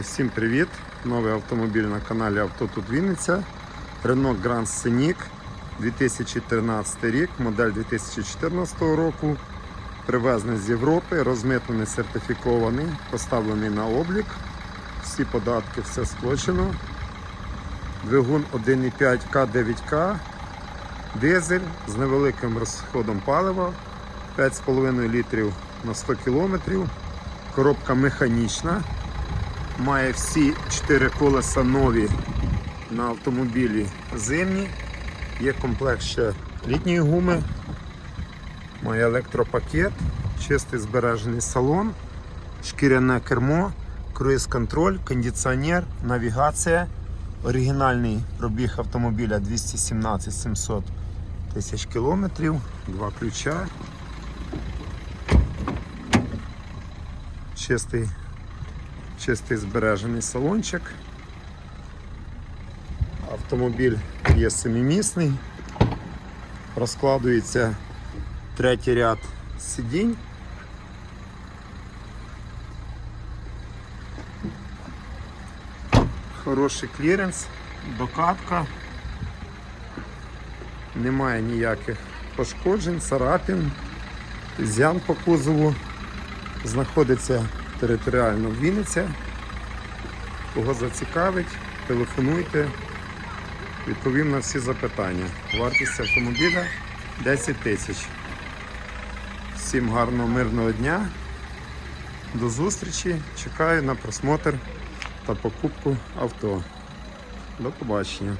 Усім привіт! Новий автомобіль на каналі Авто тут Вінниця. Renault Grand Scenic 2013 рік, модель 2014 року. Привезений з Європи, розмитнений, сертифікований, поставлений на облік. Всі податки, все сплачено. Двигун 1,5 К9К, дизель з невеликим розходом палива, 5,5 літрів на 100 кілометрів. Коробка механічна. Має всі 4 колеса нові на автомобілі зимні. Є комплект ще літньої гуми. Має електропакет, чистий збережений салон, шкіряне кермо, круїз-контроль, кондиціонер, навігація. Оригінальний пробіг автомобіля 217 700 тисяч кілометрів, два ключа. Чистий чистий збережений салончик. Автомобіль є семимісний, розкладується третій ряд сидінь. Хороший кліренс, докатка, немає ніяких пошкоджень, царапин, зян по кузову, знаходиться територіально Вінниця. Кого зацікавить, телефонуйте, відповім на всі запитання. Вартість автомобіля 10 тисяч. Всім гарного мирного дня. До зустрічі. Чекаю на просмотр та покупку авто. До побачення.